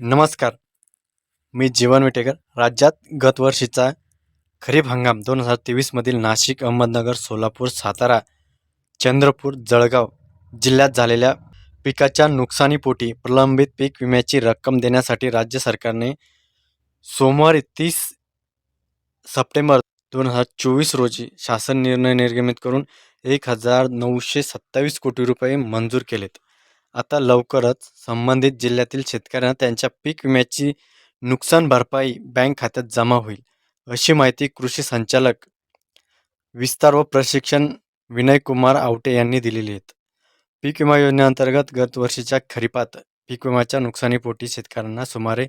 नमस्कार. मी जीवन विटेकर. राज्यात गत वर्षीचा खरीप हंगाम दोन हजार तेवीसमधील नाशिक अहमदनगर सोलापूर सातारा चंद्रपूर जळगाव जिल्ह्यात झालेल्या पिकाच्या नुकसानीपोटी प्रलंबित पीक विम्याची रक्कम देण्यासाठी राज्य सरकारने सोमवारी तीस सप्टेंबर दोन हजार चोवीस रोजी शासन निर्णय निर्गमित करून एक हजार नऊशे सत्तावीस कोटी रुपये मंजूर केलेत. आता लवकरच संबंधित जिल्ह्यातील शेतकऱ्यांना त्यांच्या पीक विम्याची नुकसान भरपाई बँक खात्यात जमा होईल अशी माहिती कृषी संचालक विस्तार व प्रशिक्षण विनय कुमार आवटे यांनी दिलेली आहेत. पीक विमा योजनेअंतर्गत गत वर्षीच्या खरीपात पीक विम्याच्या नुकसानीपोटी शेतकऱ्यांना सुमारे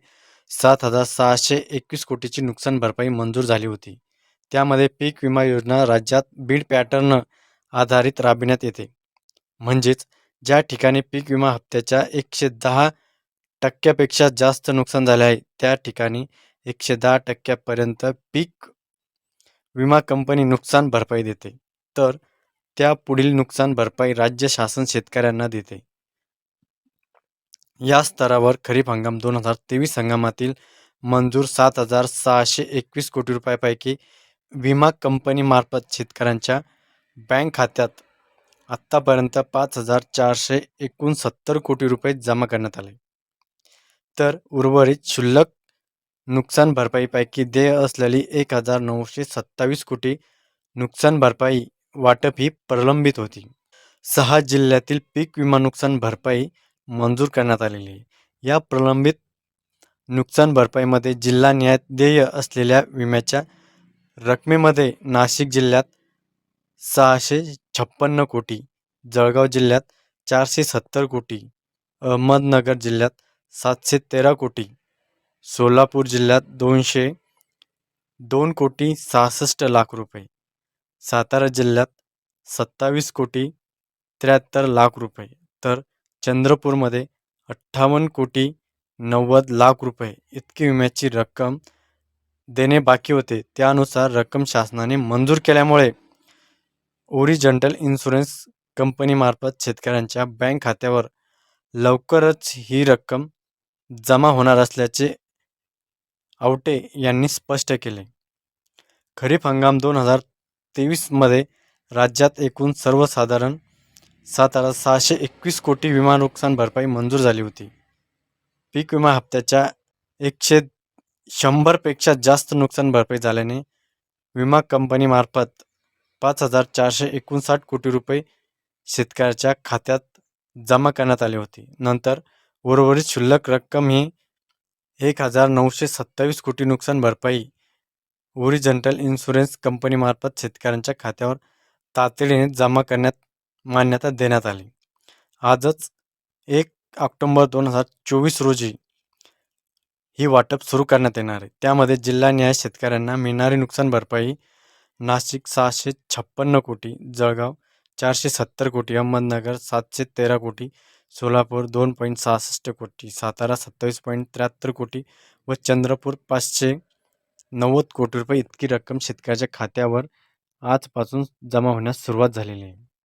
सात हजार सहाशे एकवीस कोटीची नुकसान भरपाई मंजूर झाली होती. त्यामध्ये पीक विमा योजना राज्यात बीड पॅटर्न आधारित राबविण्यात येते. म्हणजेच ज्या ठिकाणी पीक विमा हप्त्याच्या एकशे दहा टक्क्यापेक्षा जास्त नुकसान झाले आहे त्या ठिकाणी एकशे दहा टक्क्यापर्यंत पीक विमा कंपनी नुकसान भरपाई देते. तर त्या पुढील नुकसान भरपाई राज्य शासन शेतकऱ्यांना देते. या स्तरावर खरीप हंगाम दोन हजार तेवीस हंगामातील मंजूर सात हजार सहाशे एकवीस कोटी रुपयापैकी विमा कंपनीमार्फत शेतकऱ्यांच्या बँक खात्यात आत्तापर्यंत पाच हजार चारशे एकोणसत्तर कोटी रुपये जमा करण्यात आले. तर उर्वरित शुल्लक नुकसान भरपाईपैकी देय असलेली एक हजार नऊशे सत्तावीस कोटी नुकसान भरपाई वाटप ही प्रलंबित होती. सहा जिल्ह्यातील पीक विमा नुकसान भरपाई मंजूर करण्यात आलेली आहे. या प्रलंबित नुकसान भरपाईमध्ये जिल्हा न्याय देय असलेल्या विम्याच्या रकमेमध्ये नाशिक जिल्ह्यात सहाशे छप्पन्न कोटी जळगाव जिल्ह्यात चारशे सत्तर कोटी अहमदनगर जिल्ह्यात सातशे तेरा कोटी सोलापूर जिल्ह्यात दोनशे दोन कोटी सहासष्ट लाख रुपये सातारा जिल्ह्यात सत्तावीस कोटी त्र्याहत्तर लाख रुपये तर चंद्रपूरमध्ये अठ्ठावन्न कोटी नव्वद लाख रुपये इतकी विम्याची रक्कम देणे बाकी होते. त्यानुसार रक्कम शासनाने मंजूर केल्यामुळे ओरिजंटल इन्शुरन्स कंपनीमार्फत शेतकऱ्यांच्या बँक खात्यावर लवकरच ही रक्कम जमा होणार असल्याचे आवटे यांनी स्पष्ट केले. खरीप हंगाम दोन हजार तेवीसमध्ये राज्यात एकूण सर्वसाधारण सात हजार सहाशे एकवीस कोटी विमा नुकसान भरपाई मंजूर झाली होती. पीक विमा हप्त्याच्या एकशे शंभरपेक्षा जास्त नुकसान भरपाई झाल्याने विमा कंपनीमार्फत पाच हजार चारशे एकोणसाठ कोटी रुपये शेतकऱ्याच्या खात्यात जमा करण्यात आले होते. नंतर उर्वरित शिल्लक रक्कम ही एक हजार नऊशे सत्तावीस कोटी नुकसान भरपाई ओरिजेंटल इन्शुरन्स कंपनीमार्फत शेतकऱ्यांच्या खात्यावर तातडीने जमा करण्यात मान्यता देण्यात आली. आजच एक ऑक्टोंबर दोन हजार चोवीस रोजी ही वाटप सुरू करण्यात येणार आहे. त्यामध्ये जिल्हा न्याय शेतकऱ्यांना मिळणारी नुकसान भरपाई नाशिक सहाशे छप्पन्न कोटी जळगाव चारशे सत्तर कोटी अहमदनगर सातशे तेरा कोटी सोलापूर दोन पॉईंट सहासष्ट कोटी सातारा सत्तावीस पॉईंट त्र्याहत्तर कोटी व चंद्रपूर पाचशे नव्वद कोटी रुपये इतकी रक्कम शेतकऱ्याच्या खात्यावर आजपासून जमा होण्यास सुरुवात झालेली आहे.